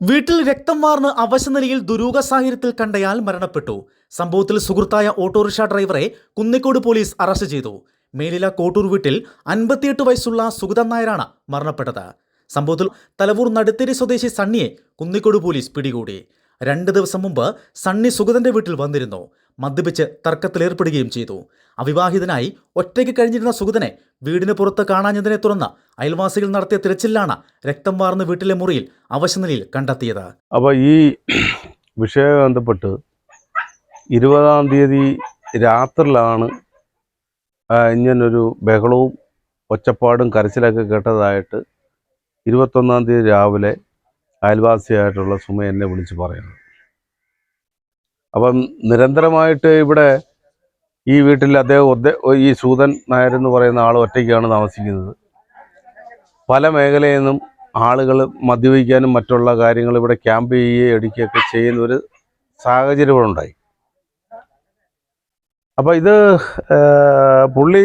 വീട്ടിൽ രക്തം വാർന്ന് അവശനിലയിൽ ദുരൂഹ സാഹചര്യത്തിൽ കണ്ടയാൾ മരണപ്പെട്ടു. സംഭവത്തിൽ സുഹൃത്തായ ഓട്ടോറിക്ഷ ഡ്രൈവറെ കുന്നിക്കോട് പോലീസ് അറസ്റ്റ് ചെയ്തു. മേലില കോട്ടൂർ വീട്ടിൽ അൻപത്തിയെട്ട് വയസ്സുള്ള സുഗതൻ നായരാണ് മരണപ്പെട്ടത്. സംഭവത്തിൽ തലവൂർ നടുത്തേരി സ്വദേശി സണ്ണിയെ കുന്നിക്കോട് പോലീസ് പിടികൂടി. രണ്ട് ദിവസം മുമ്പ് സണ്ണി സുഗതന്റെ വീട്ടിൽ വന്നിരുന്നു. മദ്യപിച്ച് തർക്കത്തിലേർപ്പെടുകയും ചെയ്തു. അവിവാഹിതനായി ഒറ്റയ്ക്ക് കഴിഞ്ഞിരുന്ന സുഗതനെ വീടിന് പുറത്ത് കാണാഞ്ഞതിനെ തുടർന്ന് അയൽവാസികൾ നടത്തിയ തിരച്ചിലാണ് രക്തം വാർന്ന് വീട്ടിലെ മുറിയിൽ അവശനിലയിൽ കണ്ടെത്തിയത്. അപ്പോൾ ഈ വിഷയവുമായി ബന്ധപ്പെട്ട് ഇരുപതാം തീയതി രാത്രിയിലാണ് ഇങ്ങനൊരു ബഹളവും ഒച്ചപ്പാടും കരച്ചിലൊക്കെ കേട്ടതായിട്ട് ഇരുപത്തൊന്നാം തീയതി രാവിലെ അയൽവാസിയായിട്ടുള്ള സുമ എന്നെ വിളിച്ച് പറയുന്നത്. അപ്പം നിരന്തരമായിട്ട് ഇവിടെ ഈ വീട്ടിൽ അദ്ദേഹം ഈ സൂതൻ നായർ എന്ന് പറയുന്ന ആൾ ഒറ്റയ്ക്കാണ് താമസിക്കുന്നത്. പല മേഖലയിൽ നിന്നും ആളുകൾ മദ്യപിക്കാനും മറ്റുള്ള കാര്യങ്ങൾ ഇവിടെ ക്യാമ്പ് ചെയ്യുകയും എടുക്കുകയൊക്കെ ചെയ്യുന്ന ഒരു സാഹചര്യം ഇവിടെ ഉണ്ടായി. അപ്പോൾ ഇത് പുള്ളി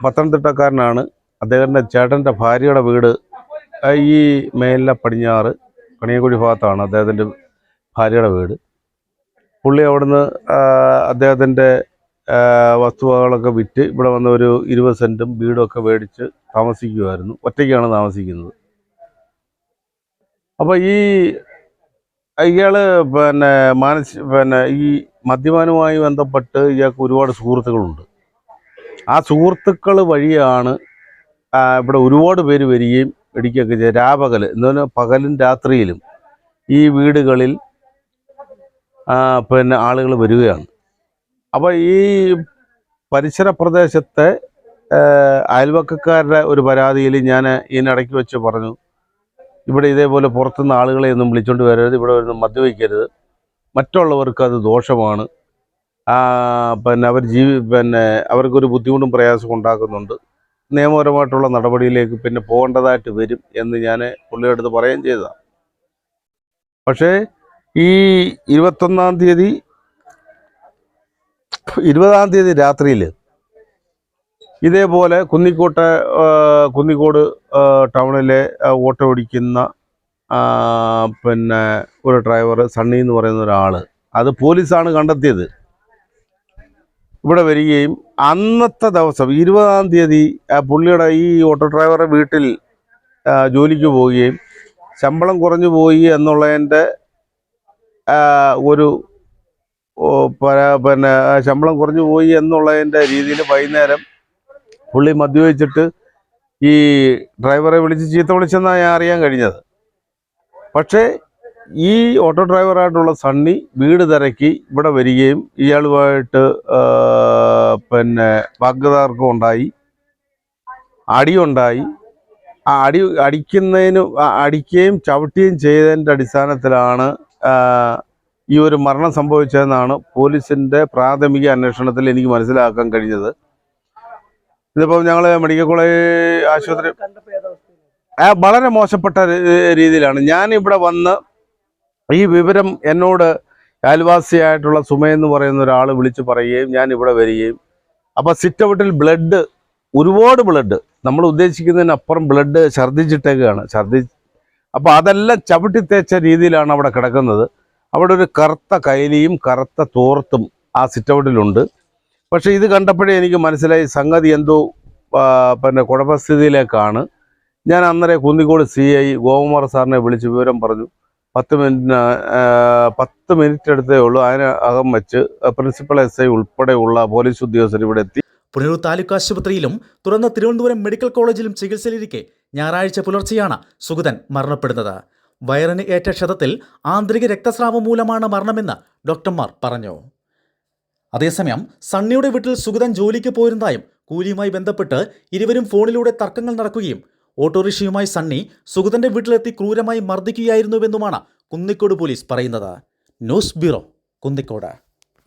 പത്തനംതിട്ടക്കാരനാണ്. അദ്ദേഹത്തിന്റെ ചേട്ടന്റെ ഭാര്യയുടെ വീട് ഈ മേലിലെ പടിഞ്ഞാറ് കണിയക്കുഴി ഭാഗത്താണ് അദ്ദേഹത്തിന്റെ ഭാര്യയുടെ വീട്. പുള്ളി അവിടുന്ന് അദ്ദേഹത്തിന്റെ വസ്തുവകളൊക്കെ വിറ്റ് ഇവിടെ വന്ന ഒരു ഇരുപത് സെന്റും വീടൊക്കെ മേടിച്ച് താമസിക്കുമായിരുന്നു ഒറ്റയ്ക്കാണ് താമസിക്കുന്നത്. അപ്പോൾ ഈ ഇയാൾ പിന്നെ മാനസി പിന്നെ ഈ മദ്യപാനുമായി ബന്ധപ്പെട്ട് ഇയാൾക്ക് ഒരുപാട് സുഹൃത്തുക്കളുണ്ട്. ആ സുഹൃത്തുക്കൾ വഴിയാണ് ഇവിടെ ഒരുപാട് പേര് വരികയും ഇടിക്കുകയൊക്കെ ചെയ്യുക രാപകൽ എന്ന് പറഞ്ഞാൽ പകലും രാത്രിയിലും ഈ വീടുകളിൽ പിന്നെ ആളുകൾ വരികയാണ്. അപ്പോൾ ഈ പരിസര പ്രദേശത്തെ അയൽവക്കക്കാരുടെ ഒരു പരാതിയിൽ ഞാൻ ഇതിനിടയ്ക്ക് വെച്ച് പറഞ്ഞു. ഇവിടെ ഇതേപോലെ പുറത്തുനിന്ന് ആളുകളെ ഒന്നും വിളിച്ചുകൊണ്ട് വരരുത് ഇവിടെ വരുന്ന മദ്യപിക്കരുത്. മറ്റുള്ളവർക്ക് അത് ദോഷമാണ്. പിന്നെ അവർ ജീവി പിന്നെ അവർക്കൊരു ബുദ്ധിമുട്ടും പ്രയാസവും ഉണ്ടാക്കുന്നുണ്ട്. നിയമപരമായിട്ടുള്ള നടപടിയിലേക്ക് പിന്നെ പോകേണ്ടതായിട്ട് വരും എന്ന് ഞാൻ പുള്ളിയുടെ അടുത്ത് പറയുകയും ചെയ്തതാണ്. പക്ഷേ ഈ ഇരുപത്തൊന്നാം തീയതി ഇരുപതാം തീയതി രാത്രിയിൽ ഇതേപോലെ കുന്നിക്കോട്ടെ കുന്നിക്കോട് ടൗണിലെ ഓട്ടോ ഓടിക്കുന്ന പിന്നെ ഒരു ഡ്രൈവർ സണ്ണി എന്ന് പറയുന്ന ഒരാൾ അത് പോലീസാണ് കണ്ടെത്തിയത്. ഇവിടെ വരികയും അന്നത്തെ ദിവസം ഇരുപതാം തീയതി പുള്ളിയുടെ ഈ ഓട്ടോ ഡ്രൈവറുടെ വീട്ടിൽ ജോലിക്ക് പോവുകയും ശമ്പളം കുറഞ്ഞു പോയി എന്നുള്ളതിന്റെ ഒരു പിന്നെ ശമ്പളം കുറഞ്ഞു പോയി എന്നുള്ളതിന്റെ രീതിയിൽ വൈകുന്നേരം പുള്ളി മദ്യപിച്ചിട്ട് ഈ ഡ്രൈവറെ വിളിച്ച് ചീത്ത വിളിച്ചെന്നാണ് ഞാൻ അറിയാൻ കഴിഞ്ഞത്. പക്ഷേ ഈ ഓട്ടോ ഡ്രൈവറായിട്ടുള്ള സണ്ണി വീട് തിരക്കി ഇവിടെ വരികയും ഇയാളുമായിട്ട് പിന്നെ വാഗ്ദാർക്കം ഉണ്ടായി അടിയുണ്ടായി ആ അടി അടിക്കുന്നതിന് അടിക്കുകയും ചവിട്ടുകയും ചെയ്തതിന്റെ അടിസ്ഥാനത്തിലാണ് ഈ ഒരു മരണം സംഭവിച്ചതെന്നാണ് പോലീസിന്റെ പ്രാഥമിക അന്വേഷണത്തിൽ എനിക്ക് മനസ്സിലാക്കാൻ കഴിഞ്ഞത്. ഇതിപ്പം ഞങ്ങൾ മെഡിക്കൽ കോളേജ് ആശുപത്രി ആ, വളരെ മോശപ്പെട്ട രീതിയിലാണ്. ഞാൻ ഇവിടെ വന്ന് ഈ വിവരം എന്നോട് അയൽവാസിയായിട്ടുള്ള സുമയെന്ന് പറയുന്ന ഒരാൾ വിളിച്ച് പറയുകയും ഞാൻ ഇവിടെ വരികയും. അപ്പോൾ സിറ്റ് ഔട്ടിൽ ബ്ലഡ് ഒരുപാട് ബ്ലഡ്. നമ്മൾ ഉദ്ദേശിക്കുന്നതിനപ്പുറം ബ്ലഡ് ഛർദ്ദിച്ചിട്ടേക്കാണ്. ഛർദ്ദി അപ്പോൾ അതെല്ലാം ചവിട്ടി തേച്ച രീതിയിലാണ് അവിടെ കിടക്കുന്നത്. അവിടെ ഒരു കറുത്ത കൈലിയും കറുത്ത തോർത്തും ആ സിറ്റൗട്ടിലുണ്ട്. പക്ഷേ ഇത് കണ്ടപ്പോഴേ എനിക്ക് മനസ്സിലായി സംഗതി എന്തോ പിന്നെ കുഴപ്പസ്ഥിതിയിലേക്കാണ്. ഞാൻ അന്നേരം കുന്നിക്കോട് സി ഐ ഗോകുമാർ സാറിനെ വിളിച്ച് വിവരം പറഞ്ഞു. പത്ത് മിനിറ്റിന് പത്ത് മിനിറ്റ് എടുത്തേ ഉള്ളൂ. അതിന് അകം വെച്ച് പ്രിൻസിപ്പൽ എസ് ഐ ഉൾപ്പെടെയുള്ള പോലീസ് ഉദ്യോഗസ്ഥർ ഇവിടെ എത്തി. പുനരൂർ താലൂക്ക് ആശുപത്രിയിലും തുറന്ന തിരുവനന്തപുരം മെഡിക്കൽ കോളേജിലും ചികിത്സയിലിരിക്കെ ഞായറാഴ്ച പുലർച്ചെയാണ് സുഗതൻ മരണപ്പെടുന്നത്. വയറിന് ഏറ്റ ക്ഷതത്തിൽ ആന്തരിക രക്തസ്രാവം മൂലമാണ് മരണമെന്ന് ഡോക്ടർമാർ പറഞ്ഞു. അതേസമയം സണ്ണിയുടെ വീട്ടിൽ സുഗതൻ ജോലിക്ക് പോയിരുന്നതായും കൂലിയുമായി ബന്ധപ്പെട്ട് ഇരുവരും ഫോണിലൂടെ തർക്കങ്ങൾ നടക്കുകയും ഓട്ടോറിക്ഷയുമായി സണ്ണി സുഗതന്റെ വീട്ടിലെത്തി ക്രൂരമായി മർദ്ദിക്കുകയായിരുന്നുവെന്നുമാണ് കുന്നിക്കോട് പോലീസ് പറയുന്നത്. News bureau Kunnicode.